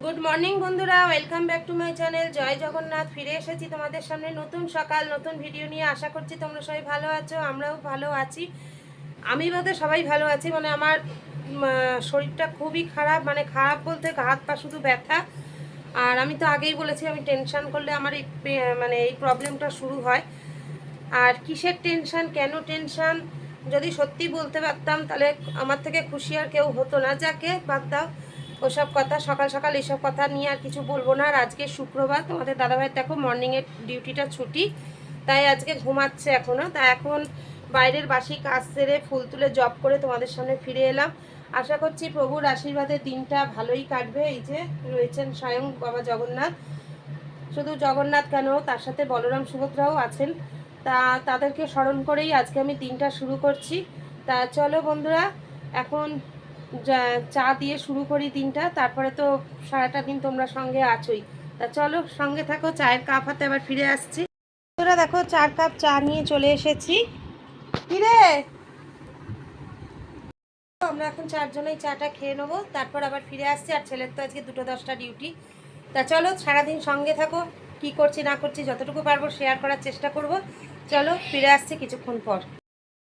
Good morning বন্ধুরা। Welcome back to my channel Jai Jagannath. ফিরে এসেছি তোমাদের সামনে নতুন সকাল, নতুন ভিডিও নিয়ে। আশা করছি তোমরা সবাই ভালো আছো, আমরাও ভালো আছি। আমি বাদে সবাই ভালো আছি মানে আমার শরীরটা খুবই খারাপ মানে খারাপ বলতে হাত পা শুধু ব্যথা। আর আমি তো আগেই বলেছি, আমি টেনশান করলে আমার এই মানে এই প্রবলেমটা শুরু হয়। আর কিসের টেনশন কেন টেনশন যদি সত্যি বলতে পারতাম, তাহলে আমার থেকে খুশি আর কেউ হতো না। যাকে বাদ দাও। ওসব কথা, সকাল সকাল এইসব কথা নিয়ে আর কিছু বলব না। আর আজকে শুক্রবার, তোমাদের দাদাভাই দেখো মর্নিংয়ের ডিউটিটা ছুটি, তাই আজকে ঘুমাচ্ছে এখনও তা এখন বাইরের বাসি কাজ সেরে ফুল তুলে জব করে তোমাদের সামনে ফিরে এলাম। আশা করছি প্রভুর আশীর্বাদে দিনটা ভালোই কাটবে। এই যে রয়েছেন স্বয়ং বাবা জগন্নাথ। শুধু জগন্নাথ কেন, তার সাথে বলরাম সুভদ্রাও আছেন। তা তাদেরকে স্মরণ করেই আজকে আমি দিনটা শুরু করছি। তা চলো বন্ধুরা, এখন চা দিয়ে শুরু করি দিনটা, তারপরে তো সারাটা দিন তোমরা সঙ্গে আছোই। তা চলো, সঙ্গে থাকো, চায়ের কাপ হাতে আবার ফিরে আসছি। তোরা দেখো, চার কাপ চা নিয়ে চলে এসেছি। কিরে আমরা এখন চারজনেই চাটা খেয়ে নেব, তারপর আবার ফিরে আসছি, আর ছেলের তো আজকে দুটো দশটা ডিউটি। তা চলো, সারাদিন সঙ্গে থাকো, কি করছি না করছি যতটুকু পারব শেয়ার করার চেষ্টা করব। চলো, ফিরে আসছি কিছুক্ষণ পর।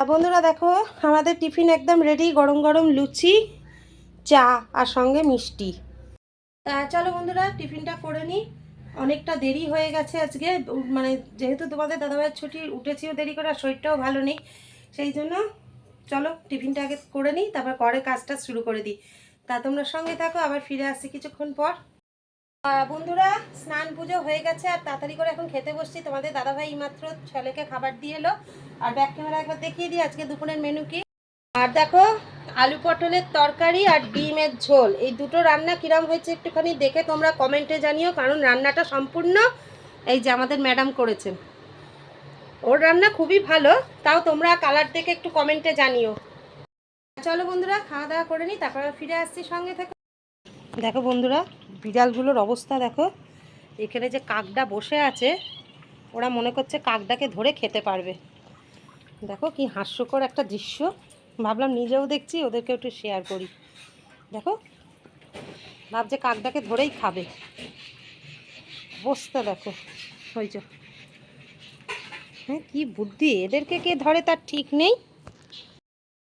বন্ধুরা দেখো, আমাদের টিফিন একদম রেডি গরম গরম লুচি, চা আর সঙ্গে মিষ্টি। চলো বন্ধুরা, টিফিনটা করে নিই অনেকটা দেরি হয়ে গেছে আজকে। মানে যেহেতু তোমাদের দাদাভাইয়ের ছুটি, উঠেছিও দেরি করে আর শরীরটাও ভালো নেই। সেই জন্য চলো, টিফিনটা আগে করে নিই তারপর ঘরে কাজটা শুরু করে দিই। তা তোমরা সঙ্গে থাকো, আবার ফিরে আসছি কিছুক্ষণ পর। বন্ধুরা, স্নান পুজো হয়ে গেছে, আর তাড়াতাড়ি করে এখন খেতে বসছি। তোমাদের দাদাভাই মাত্র ছেলেকে খাবার দিয়ে এলো। আর ব্যাক ক্যামেরা একবার দেখিয়ে দিই, আজকে দুপুরের মেনু কি। আর দেখো, আলু পটলের তরকারি আর ডিমের ঝোল। এই দুটো রান্না কিরম হয়েছে একটুখানি দেখে তোমরা কমেন্টে জানিও, কারণ রান্নাটা সম্পূর্ণ এই যে আমাদের ম্যাডাম করেছেন ওর রান্না খুবই ভালো, তাও তোমরা কালার দেখে একটু কমেন্টে জানিও। চলো বন্ধুরা, খাওয়া দাওয়া করে নিই তারপর ফিরে আসছি সঙ্গে থেকে। দেখো বন্ধুরা, বিড়ালগুলোর অবস্থা দেখো। এখানে যে কাকডা বসে আছে, ওরা মনে করছে কাকডাকে ধরে খেতে পারবে। দেখো কি হাস্যকর একটা দৃশ্য। ভাবলাম নিজেও দেখছি ওদেরকে একটু শেয়ার করি। দেখো, ভাবছে কাকডাকে ধরেই খাবে। অবস্থা দেখো, ওই হ্যাঁ কি বুদ্ধি, এদেরকে কে ধরে তার ঠিক নেই?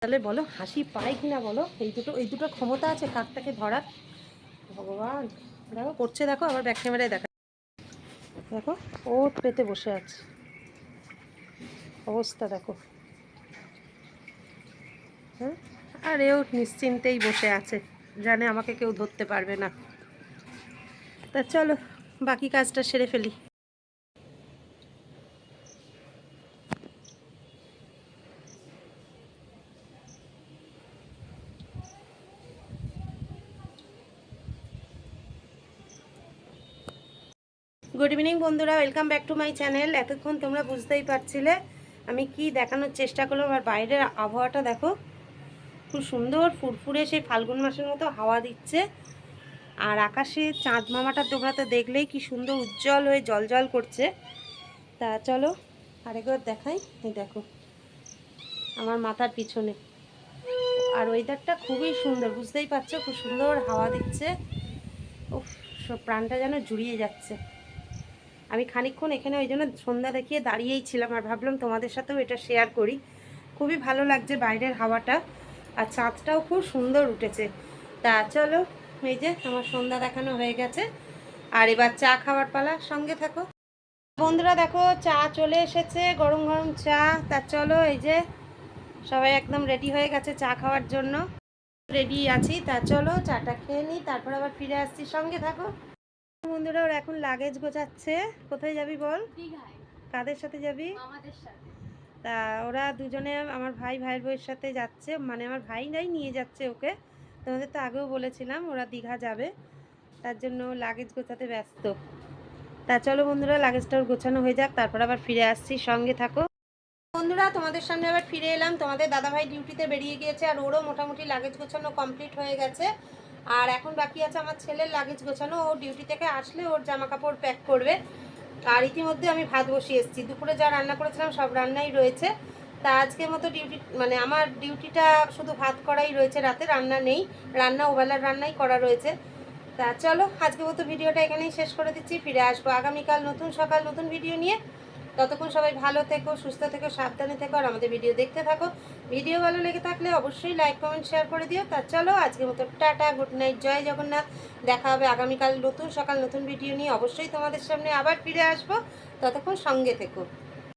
তাহলে বলো, হাসি পায় কিনা বলো? এই দুটো এই দুটো ক্ষমতা আছে কাকটাকে ধরার। ভগবান। দেখো, করছে, দেখো, আবার ব্যাক ক্যামেরায় দেখা দেখো ও পেতে বসে আছে। অবস্থা দেখো। হ্যাঁ? আর এও নিশ্চিন্তেই বসে আছে। জানে আমাকে কেউ ধরতে পারবে না। তা চলো, বাকি কাজটা সেরে ফেলি। গুড ইভিনিং বন্ধুরা welcome back to my channel এতক্ষণ তোমরা বুঝতেই পারছিলে আমি কি দেখানোর চেষ্টা করলাম, আর বাইরের আবহাওয়াটা দেখো। খুব সুন্দর, ফুরফুরে সেই ফাল্গুন মাসের মতো হাওয়া দিচ্ছে। আর আকাশে চাঁদ মামাটা তোমরা তো দেখলেই কি সুন্দর উজ্জ্বল হয়ে জল করছে। তা চলো, আরেকবার দেখাই। এই দেখো, আমার মাথার পিছনে। আর ওয়েদারটা খুবই সুন্দর, বুঝতেই পারছ? খুব সুন্দর হাওয়া দিচ্ছে। সব প্রাণটা যেন জুড়িয়ে যাচ্ছে। আমি খানিকক্ষণ এখানে ওই জন্য সন্ধ্যা দেখিয়ে দাঁড়িয়েই ছিলাম আর ভাবলাম তোমাদের সাথেও এটা শেয়ার করি। খুবই ভালো লাগছে বাইরের হাওয়াটা আর চাঁদটাও খুব সুন্দর উঠেছে। তা চলো, এই যে আমার সন্ধ্যা দেখানো হয়ে গেছে। আর এবার চা খাওয়ার পালা, সঙ্গে থাকো। বন্ধুরা দেখো, চা চলে এসেছে, গরম গরম চা। তা চলো, এই যে সবাই একদম রেডি হয়ে গেছে চা খাওয়ার জন্য। রেডি আছি, তা চলো, চাটা খেয়ে নিই, তারপর আবার ফিরে আসছি। সঙ্গে থাকো। বন্ধুরা ওরা এখন লাগেজ গোছাচ্ছে। কোথায় যাবি বল? কাদের সাথে যাবি? তা ওরা দুজনে আমার ভাই ভাইয়ের বউয়ের সাথে যাচ্ছে। মানে আমার ভাই নাই নিয়ে যাচ্ছে ওকে। তোমাদের তো আগেও বলেছিলাম ওরা দীঘা যাবে। তার জন্য লাগেজ গোছাতে ব্যস্ত। তা চলো বন্ধুরা লাগেজটা ওর গোছানো হয়ে যাক তারপর আবার ফিরে আসছি। সঙ্গে থাকো। বন্ধুরা তোমাদের সামনে আবার ফিরে এলাম। তোমাদের দাদাভাই ডিউটিতে বেরিয়ে গিয়েছে আর ওরও মোটামুটি লাগেজ গোছানো কমপ্লিট হয়ে গেছে। আর এখন বাকি আছে আমার ছেলের লাগেজ গোছানো। ও ডিউটি থেকে আসলে ওর জামা কাপড় প্যাক করবে। আর ইতিমধ্যে আমি ভাত বসিয়ে এসেছি। দুপুরে যা রান্না করেছিলাম সব রান্নাই রয়েছে। তা আজকের মতো ডিউটি মানে আমার ডিউটিটা শুধু ভাত করাই রয়েছে। রাতে রান্না নেই। রান্না ওবেলার রান্নাই করা রয়েছে। তা চলো, আজকে মতো ভিডিওটা এখানেই শেষ করে দিচ্ছি। ফিরে আসব আগামীকাল নতুন সকাল, নতুন ভিডিও নিয়ে। ততক্ষণ সবাই ভালো থেকো, সুস্থ থেকো, সাবধানে থেকো, আর আমাদের ভিডিও দেখতে থাকো। ভিডিও ভালো লেগে থাকলে অবশ্যই লাইক কমেন্ট শেয়ার করে দিও। তা চলো আজকে মতো টাটা গুড নাইট জয় জগন্নাথ। দেখা হবে আগামীকাল নতুন, সকাল নতুন ভিডিও নিয়ে। অবশ্যই তোমাদের সামনে আবার ফিরে আসব। ততক্ষণ সঙ্গে থেকো।